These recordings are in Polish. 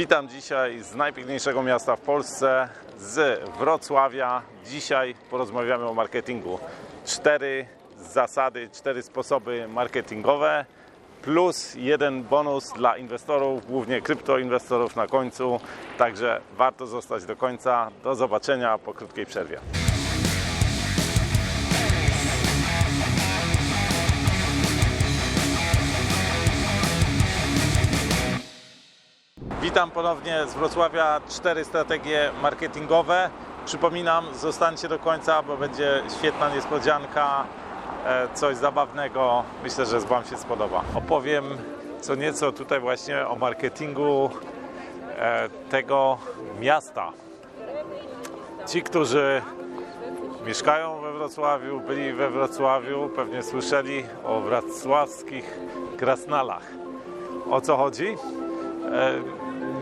Witam dzisiaj z najpiękniejszego miasta w Polsce, z Wrocławia. Dzisiaj porozmawiamy o marketingu. Cztery zasady, cztery sposoby marketingowe, plus jeden bonus dla inwestorów, głównie kryptoinwestorów na końcu. Także warto zostać do końca. Do zobaczenia po krótkiej przerwie. Witam ponownie z Wrocławia. Cztery strategie marketingowe. Przypominam, zostańcie do końca, bo będzie świetna niespodzianka, e, coś zabawnego. Myślę, że Wam się spodoba. Opowiem co nieco tutaj właśnie o marketingu e, tego miasta. Ci, którzy mieszkają we Wrocławiu, byli we Wrocławiu, pewnie słyszeli o wrocławskich krasnalach. O co chodzi?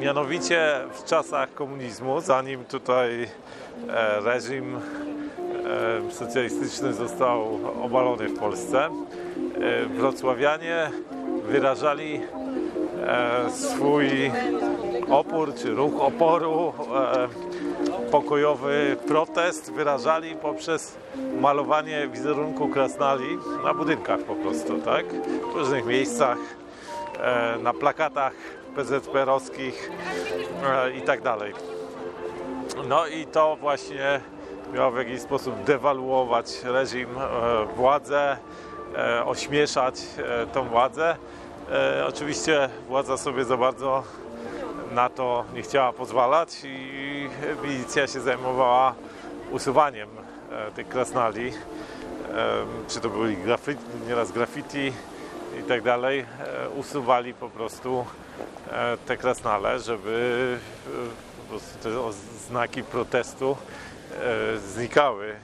Mianowicie w czasach komunizmu, zanim tutaj e, reżim e, socjalistyczny został obalony w Polsce, e, wrocławianie wyrażali swój opór czy ruch oporu, pokojowy protest wyrażali poprzez malowanie wizerunku krasnali na budynkach po prostu, tak? W różnych miejscach, na plakatach PZPR-owskich e, i tak dalej. No i to właśnie miało w jakiś sposób dewaluować reżim, e, władzę, e, ośmieszać tą władzę. Oczywiście władza sobie za bardzo na to nie chciała pozwalać i milicja się zajmowała usuwaniem tych krasnali. Czy to byli graffiti, nieraz graffiti i tak dalej, e, usuwali po prostu e, te krasnale, żeby e, te znaki protestu znikały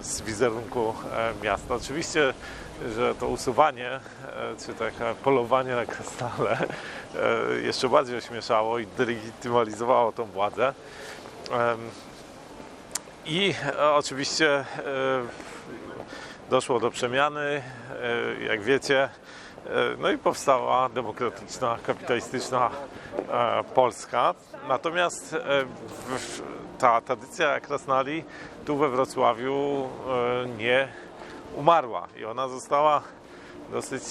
z wizerunku miasta. Oczywiście, że to usuwanie, czy takie polowanie na krasnale jeszcze bardziej ośmieszało i delegitymalizowało tą władzę. I oczywiście doszło do przemiany, e, jak wiecie, e, no i powstała demokratyczna, kapitalistyczna e, Polska. Natomiast ta tradycja krasnali tu we Wrocławiu nie umarła i ona została dosyć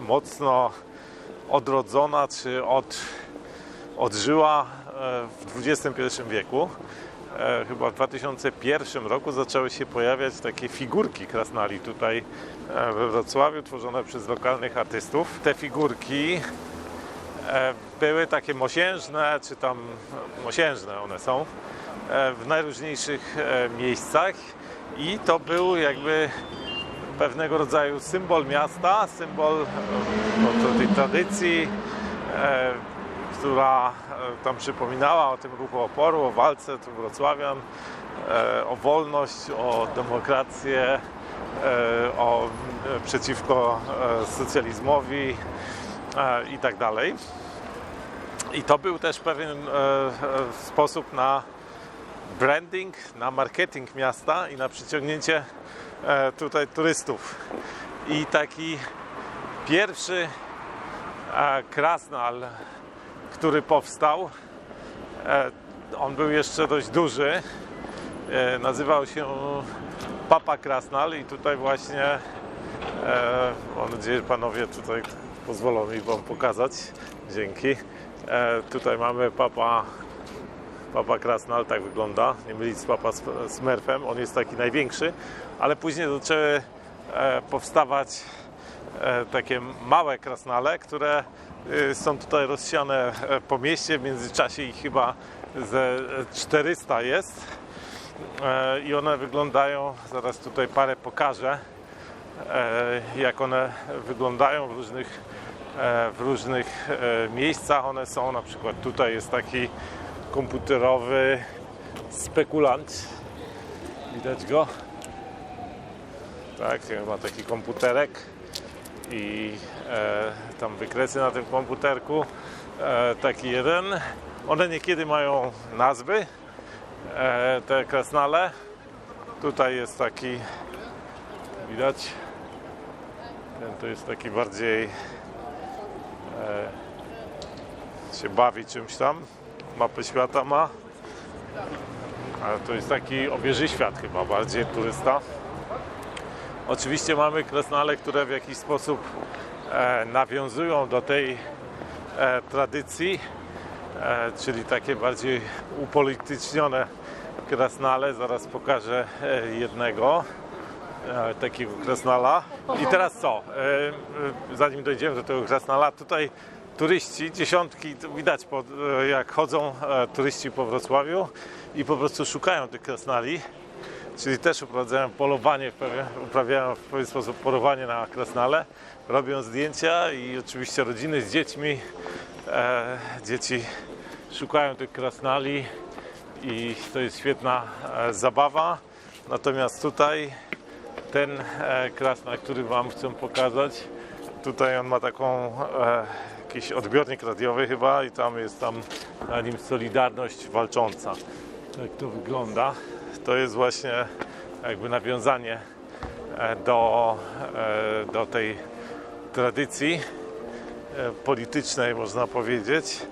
mocno odrodzona czy od, odżyła w XXI wieku. E, Chyba w 2001 roku zaczęły się pojawiać takie figurki krasnali tutaj e, we Wrocławiu, tworzone przez lokalnych artystów. Te figurki e, były takie mosiężne, czy tam mosiężne one są, w najróżniejszych miejscach i to był jakby pewnego rodzaju symbol miasta, symbol no, tej tradycji, która e, tam przypominała o tym ruchu oporu, o walce tu wrocławian, e, o wolność, o demokrację, e, o, przeciwko socjalizmowi i tak dalej. I to był też pewien sposób na branding, na marketing miasta i na przyciągnięcie tutaj turystów. I taki pierwszy krasnal, który powstał, e, on był jeszcze dość duży, e, nazywał się Papa Krasnal i tutaj właśnie e, mam nadzieję, że panowie tutaj pozwolą mi wam pokazać. Dzięki. E, tutaj mamy Papa Papa Krasnal, tak wygląda, nie mylić z Papa Sm- Smurfem, on jest taki największy, ale później zaczęły e, powstawać e, takie małe krasnale, które e, są tutaj rozsiane e, po mieście, w międzyczasie ich chyba ze 400 jest e, i one wyglądają, zaraz tutaj parę pokażę, e, jak one wyglądają w różnych, w różnych miejscach. One są na przykład tutaj jest taki komputerowy spekulant. Widać go? Tak, ma taki komputerek i e, tam wykresy na tym komputerku. E, taki jeden. One niekiedy mają nazwy, e, te krasnale. Tutaj jest taki, widać, ten to jest taki bardziej się bawi czymś tam. Mapę świata ma. Ale to jest taki obieży świat chyba, bardziej turysta. Oczywiście mamy krasnale, które w jakiś sposób e, nawiązują do tej e, tradycji, e, czyli takie bardziej upolitycznione krasnale. Zaraz pokażę e, jednego e, takiego krasnala. I teraz co? E, zanim dojdziemy do tego krasnala, tutaj turyści, dziesiątki, widać po, jak chodzą turyści po Wrocławiu i po prostu szukają tych krasnali. Czyli też uprawiają polowanie, uprawiają w pewien sposób polowanie na krasnale, robią zdjęcia i oczywiście rodziny z dziećmi, e, dzieci szukają tych krasnali i to jest świetna e, zabawa. Natomiast tutaj ten e, krasnal, który Wam chcę pokazać, tutaj on ma taką e, jakiś odbiornik radiowy chyba i tam jest tam na nim Solidarność Walcząca. Tak to wygląda. To jest właśnie jakby nawiązanie e, do, e, do tej tradycji e, politycznej, można powiedzieć.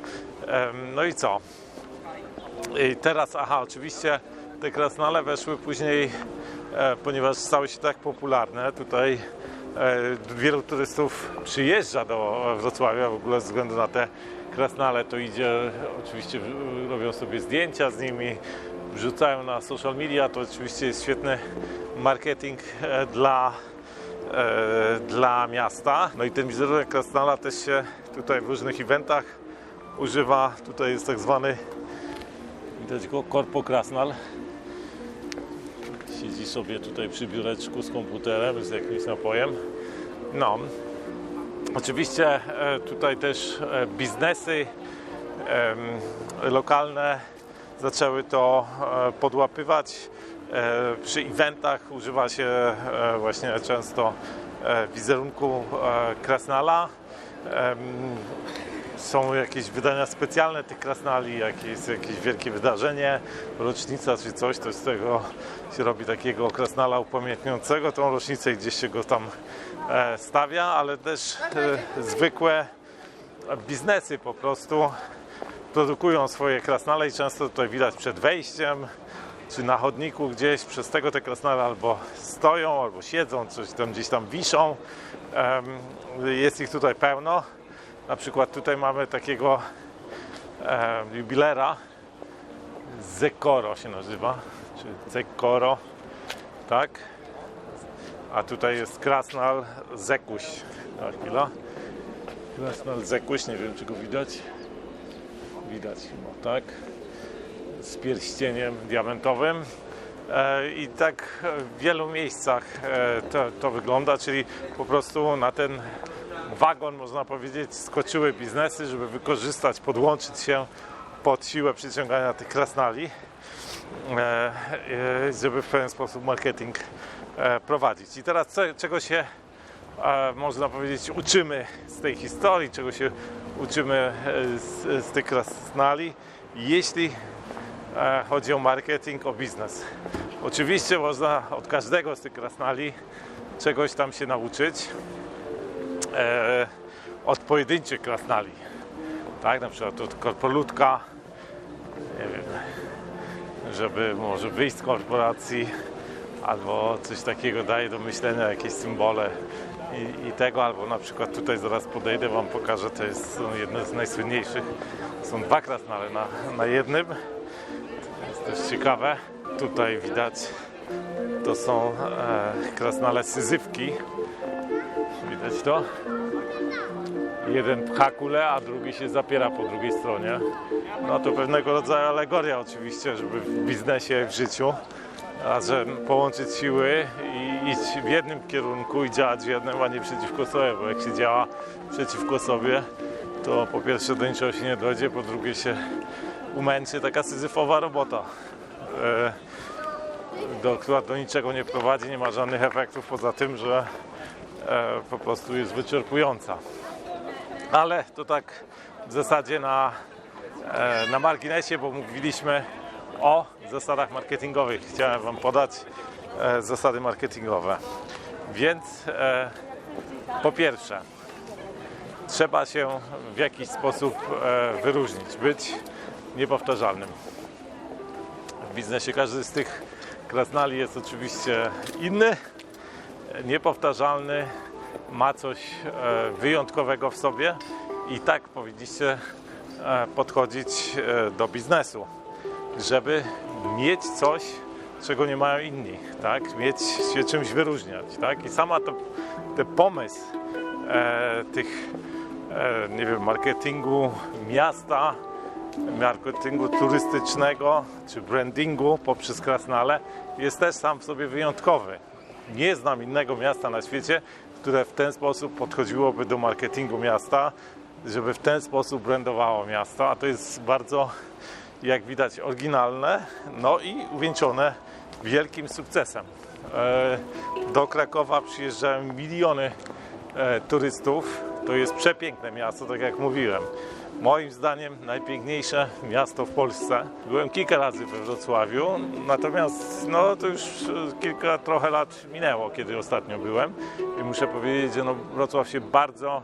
No i co? I teraz, aha, oczywiście te krasnale weszły później, ponieważ stały się tak popularne. Tutaj wielu turystów przyjeżdża do Wrocławia w ogóle ze względu na te krasnale. To idzie, oczywiście robią sobie zdjęcia z nimi, wrzucają na social media. To oczywiście jest świetny marketing e, dla, e, dla miasta. No i ten wizerunek krasnala też się tutaj w różnych eventach używa. Tutaj jest tak zwany Widać go Korpo Krasnal. Siedzi sobie tutaj przy biureczku z komputerem, z jakimś napojem. No. Oczywiście e, tutaj też biznesy lokalne zaczęły to e, podłapywać. E, Przy eventach używa się e, właśnie często wizerunku Krasnala. Są jakieś wydania specjalne tych krasnali, jakieś, jakieś wielkie wydarzenie, rocznica czy coś, to z tego się robi takiego krasnala upamiętniającego tą rocznicę i gdzieś się go tam stawia, ale też zwykłe biznesy po prostu produkują swoje krasnale i często tutaj widać przed wejściem czy na chodniku gdzieś, przez tego te krasnale albo stoją, albo siedzą, coś tam gdzieś tam wiszą. Jest ich tutaj pełno. Na przykład tutaj mamy takiego jubilera Zekoro się nazywa, czy Zekoro, tak? A tutaj jest Krasnal Zekuś. Chwila. Krasnal Zekuś, nie wiem czy go widać. Widać chyba, tak? Z pierścieniem diamentowym. E, I tak w wielu miejscach e, to, to wygląda, czyli po prostu na ten wagon, można powiedzieć, skoczyły biznesy, żeby wykorzystać, podłączyć się pod siłę przyciągania tych krasnali, e, żeby w pewien sposób marketing prowadzić. I teraz czego się, można powiedzieć, uczymy z tej historii, czego się uczymy e, z, z tych krasnali, jeśli e, chodzi o marketing, o biznes. Oczywiście można od każdego z tych krasnali czegoś tam się nauczyć e, od pojedynczych krasnali. Tak, na przykład od korpolutka, nie wiem, żeby może wyjść z korporacji, albo coś takiego daje do myślenia, jakieś symbole i, i tego, albo na przykład tutaj zaraz podejdę, Wam pokażę, to jest są jedne z najsłynniejszych. Są dwa krasnale na, na jednym. To jest też ciekawe. Tutaj widać, to są e, krasnale syzywki. Widać to? Jeden pcha kulę, a drugi się zapiera po drugiej stronie. No to pewnego rodzaju alegoria oczywiście, żeby w biznesie, w życiu razem połączyć siły i iść w jednym kierunku i działać w jednym, a nie przeciwko sobie, bo jak się działa przeciwko sobie, to po pierwsze do niczego się nie dojdzie, po drugie się umęczy, taka syzyfowa robota, do, która do niczego nie prowadzi, nie ma żadnych efektów poza tym, że e, po prostu jest wyczerpująca. Ale to tak w zasadzie na, e, na marginesie, bo mówiliśmy o zasadach marketingowych. Chciałem Wam podać e, zasady marketingowe. Więc e, po pierwsze, trzeba się w jakiś sposób e, wyróżnić, być niepowtarzalnym. W biznesie każdy z tych krasnali jest oczywiście inny, niepowtarzalny, ma coś wyjątkowego w sobie i tak powinniście podchodzić do biznesu, żeby mieć coś, czego nie mają inni, tak? Mieć się czymś wyróżniać, tak? I sama to, ten pomysł e, tych, e, nie wiem, marketingu miasta, marketingu turystycznego czy brandingu poprzez Krasnale jest też sam w sobie wyjątkowy. Nie znam innego miasta na świecie, które w ten sposób podchodziłoby do marketingu miasta, żeby w ten sposób brandowało miasto, a to jest bardzo, jak widać, oryginalne, no i uwieńczone wielkim sukcesem. E, Do Krakowa przyjeżdżają miliony e, turystów. To jest przepiękne miasto, tak jak mówiłem. Moim zdaniem najpiękniejsze miasto w Polsce. Byłem kilka razy we Wrocławiu, natomiast no, to już e, kilka trochę lat minęło, kiedy ostatnio byłem. I muszę powiedzieć, że no, Wrocław się bardzo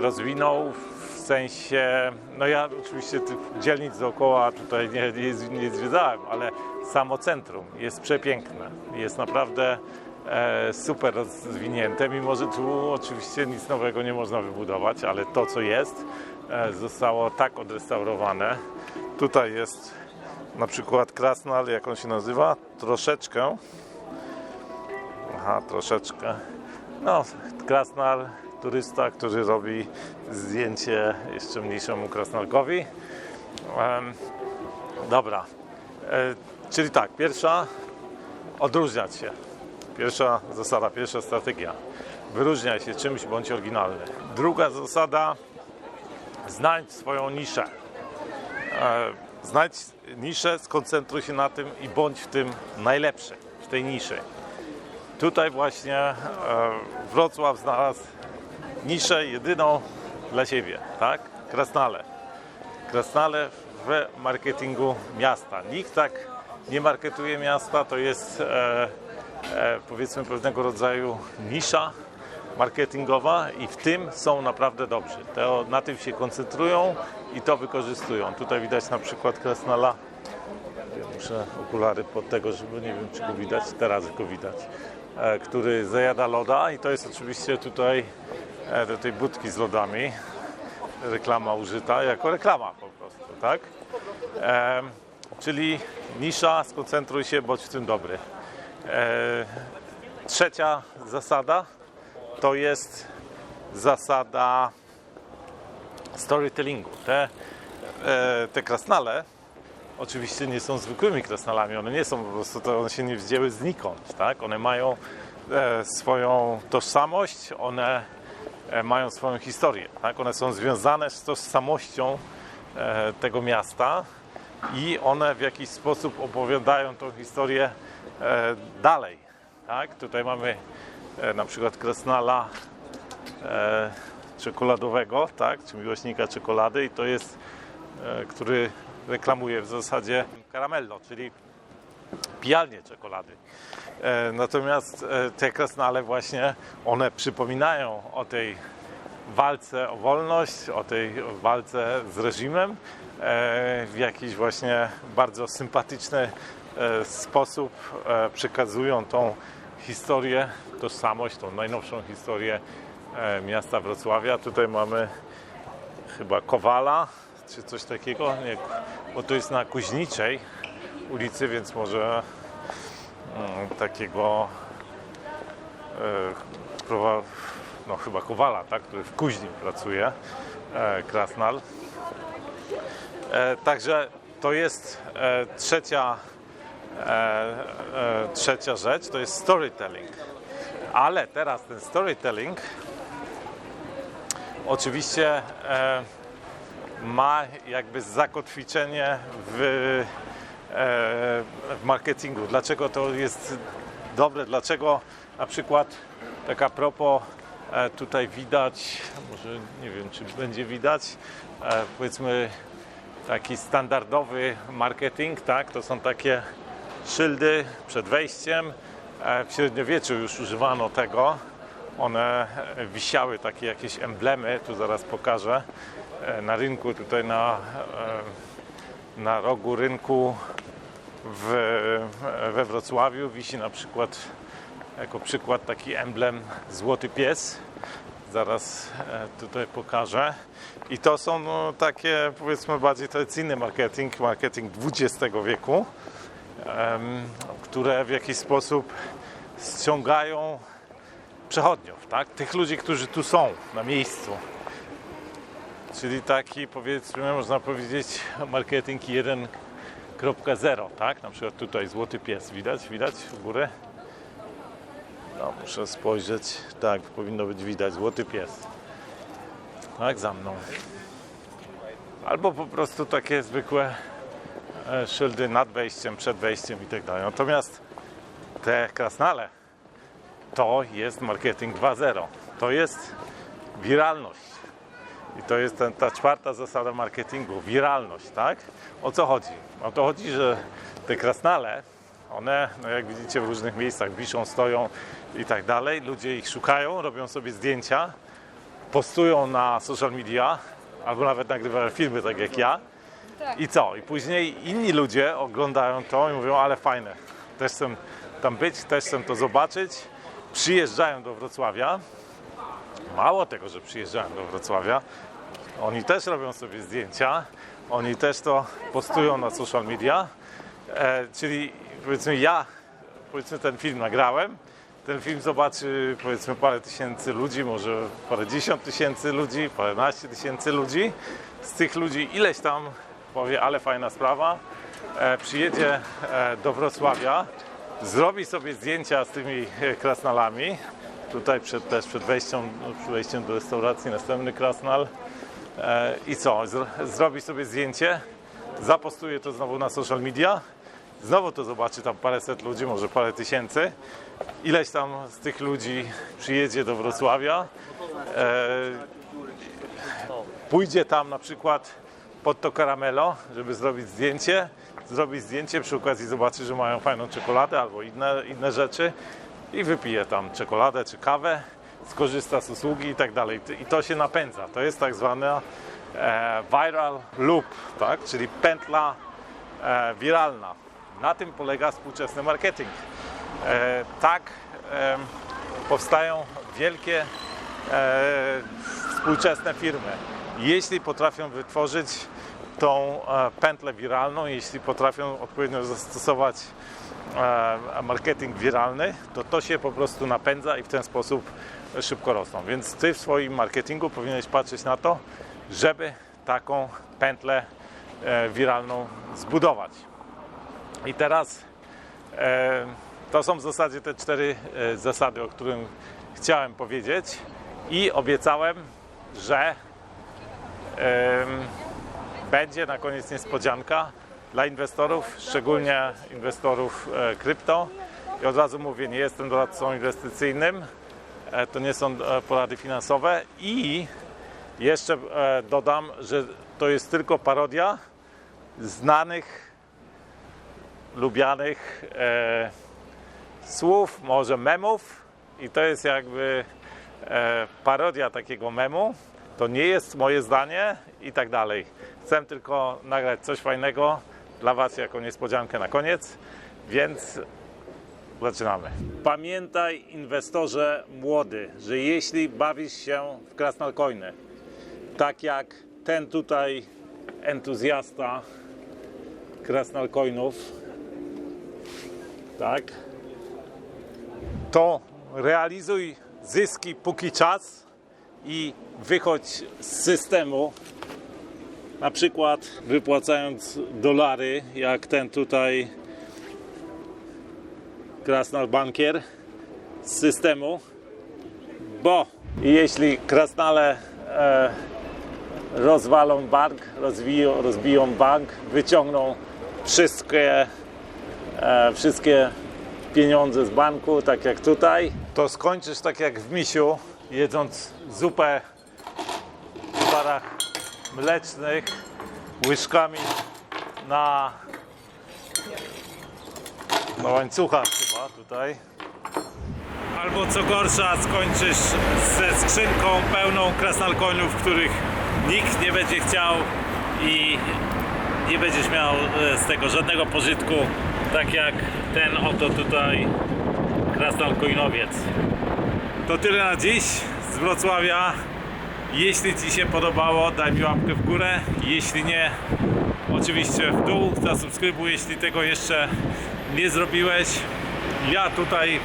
rozwinął sensie, no ja oczywiście tych dzielnic dookoła tutaj nie, nie, nie zwiedzałem, ale samo centrum jest przepiękne. Jest naprawdę e, super rozwinięte, mimo że tu oczywiście nic nowego nie można wybudować, ale to co jest e, zostało tak odrestaurowane. Tutaj jest na przykład Krasnal, jak on się nazywa? Troszeczkę. Aha, troszeczkę. No, Krasnal, turysta, który robi zdjęcie jeszcze mniejszemu Krasnalkowi. Em, dobra, e, czyli tak, pierwsza, odróżniać się. Pierwsza zasada, pierwsza strategia. Wyróżniaj się czymś bądź oryginalny. Druga zasada, znajdź swoją niszę. E, Znajdź niszę, skoncentruj się na tym i bądź w tym najlepszy, w tej niszy. Tutaj właśnie e, Wrocław znalazł niszę jedyną dla siebie, tak? Krasnale. Krasnale w marketingu miasta. Nikt tak nie marketuje miasta, to jest e, e, powiedzmy pewnego rodzaju nisza marketingowa i w tym są naprawdę dobrzy. To, na tym się koncentrują i to wykorzystują. Tutaj widać na przykład Krasnala. Ja muszę okulary pod tego, żeby nie wiem czy go widać, teraz go widać. E, który zajada loda i to jest oczywiście tutaj do tej budki z lodami reklama użyta jako reklama po prostu, tak? E, czyli nisza, skoncentruj się, bądź w tym dobry. E, trzecia zasada to jest zasada storytellingu. Te, e, te krasnale oczywiście nie są zwykłymi krasnalami, one nie są po prostu, to one się nie wzięły znikąd, tak? One mają e, swoją tożsamość, one e, mają swoją historię, tak? One są związane z tożsamością e, tego miasta i one w jakiś sposób opowiadają tą historię e, dalej, tak? Tutaj mamy e, na przykład krasnala e, czekoladowego, tak? Czy miłośnika czekolady i to jest, e, który reklamuje w zasadzie karamello, czyli pijalnię czekolady. E, Natomiast e, te krasnale właśnie, one przypominają o tej walce o wolność, o tej walce z reżimem e, w jakiś właśnie bardzo sympatyczny sposób przekazują tą historię, tożsamość, tą najnowszą historię miasta Wrocławia. Tutaj mamy chyba Kowala, czy coś takiego, nie, bo to jest na Kuźniczej ulicy, więc może mm, takiego e, no chyba Kowala, tak, który w Kuźni pracuje, e, Krasnal. E, także to jest trzecia, trzecia rzecz, to jest storytelling. Ale teraz ten storytelling oczywiście ma jakby zakotwiczenie w, w marketingu. Dlaczego to jest dobre? Dlaczego na przykład taka propos e, tutaj widać, może nie wiem czy będzie widać, e, powiedzmy taki standardowy marketing, tak? To są takie szyldy przed wejściem. E, W średniowieczu już używano tego. one wisiały, takie jakieś emblemy, tu zaraz pokażę, e, na rynku, tutaj na, e, na rogu rynku w, we Wrocławiu wisi na przykład jako przykład taki emblem Złoty Pies. Zaraz e, tutaj pokażę. I to są no, takie powiedzmy bardziej tradycyjny marketing, marketing XX wieku, które w jakiś sposób ściągają przechodniów, tak? Tych ludzi, którzy tu są na miejscu. Czyli taki powiedzmy można powiedzieć marketing 1.0, tak? Na przykład tutaj Złoty Pies, widać? Widać w górę? No, muszę spojrzeć. Tak, powinno być widać. Złoty pies. Tak, za mną. Albo po prostu takie zwykłe e, szyldy nad wejściem, przed wejściem i tak dalej. Natomiast te krasnale to jest marketing 2.0. To jest wiralność. I to jest ten, ta czwarta zasada marketingu, wiralność, tak? O co chodzi? O to chodzi, że te krasnale, one, no jak widzicie, w różnych miejscach wiszą, stoją i tak dalej. Ludzie ich szukają, robią sobie zdjęcia, postują na social media, albo nawet nagrywają filmy, tak jak ja. I co? I później inni ludzie oglądają to i mówią, ale fajne, też chcę tam być, też chcę to zobaczyć. Przyjeżdżają do Wrocławia, Mało tego, że przyjeżdżają do Wrocławia, oni też robią sobie zdjęcia, oni też to postują na social media. E, czyli powiedzmy ja powiedzmy ten film nagrałem, ten film zobaczy powiedzmy parę tysięcy ludzi, może parę dziesiąt tysięcy ludzi, paręnaście tysięcy ludzi. Z tych ludzi ileś tam powie, ale fajna sprawa, e, przyjedzie e, do Wrocławia, zrobi sobie zdjęcia z tymi e, krasnalami, Tutaj przed, też przed wejściem, przed wejściem do restauracji następny krasnal. E, I co? Zro, zrobi sobie zdjęcie, zapostuje to znowu na social media. Znowu to zobaczy tam paręset ludzi, może parę tysięcy. Ileś tam z tych ludzi przyjedzie do Wrocławia. E, pójdzie tam na przykład pod to karamelo, żeby zrobić zdjęcie. Zrobić zdjęcie, przy okazji zobaczy, że mają fajną czekoladę albo inne, inne rzeczy i wypije tam czekoladę czy kawę, skorzysta z usługi i tak dalej. I to się napędza. To jest tak zwana e, viral loop, tak? czyli pętla e, wiralna. Na tym polega współczesny marketing. E, tak powstają wielkie współczesne firmy. Jeśli potrafią wytworzyć tą pętlę wiralną, jeśli potrafią odpowiednio zastosować marketing wiralny, to to się po prostu napędza i w ten sposób szybko rosną. Więc ty w swoim marketingu powinieneś patrzeć na to, żeby taką pętlę e, wiralną zbudować. I teraz e, to są w zasadzie te cztery e, zasady, o których chciałem powiedzieć i obiecałem, że będzie na koniec niespodzianka dla inwestorów, szczególnie inwestorów e, krypto. I od razu mówię, nie jestem doradcą inwestycyjnym, e, to nie są e, porady finansowe i jeszcze dodam, że to jest tylko parodia znanych, lubianych e, słów, może memów i to jest jakby e, parodia takiego memu. To nie jest moje zdanie i tak dalej. Chcę tylko nagrać coś fajnego dla Was jako niespodziankę na koniec, więc zaczynamy. Pamiętaj, inwestorze młody, że jeśli bawisz się w krasnalcoiny, tak jak ten tutaj entuzjasta krasnalcoinów, tak, to realizuj zyski póki czas i wychodź z systemu, na przykład wypłacając dolary, jak ten tutaj Krasnal Bankier z systemu, bo jeśli krasnale e, rozwalą bank, rozwiją, rozbiją bank, wyciągną wszystkie, e, wszystkie pieniądze z banku, tak jak tutaj, to skończysz tak jak w misiu, jedząc zupę w parach mlecznych łyżkami na, na łańcuchach chyba tutaj. Albo co gorsza, skończysz ze skrzynką pełną krasnalkoniów, których nikt nie będzie chciał i nie będziesz miał e, z tego żadnego pożytku, tak jak ten oto tutaj krasnalkoinowiec. To tyle na dziś z Wrocławia. Jeśli Ci się podobało, daj mi łapkę w górę. Jeśli nie, oczywiście w dół. Zasubskrybuj, jeśli tego jeszcze nie zrobiłeś. Ja tutaj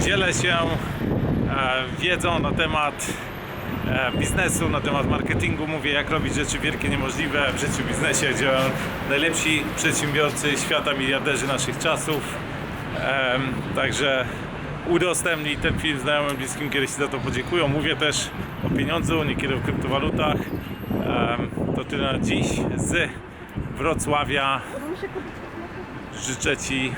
dzielę się e, wiedzą na temat e, biznesu, na temat marketingu. Mówię, jak robić rzeczy wielkie, niemożliwe w życiu, biznesie, gdzie najlepsi przedsiębiorcy świata, miliarderzy naszych czasów. Także udostępnij ten film znajomym, bliskim, kiedyś za to podziękują. Mówię też o pieniądzu, niekiedy o kryptowalutach. To tyle na dziś z Wrocławia. Życzę Ci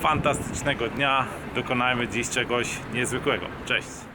fantastycznego dnia. Dokonajmy dziś czegoś niezwykłego. Cześć!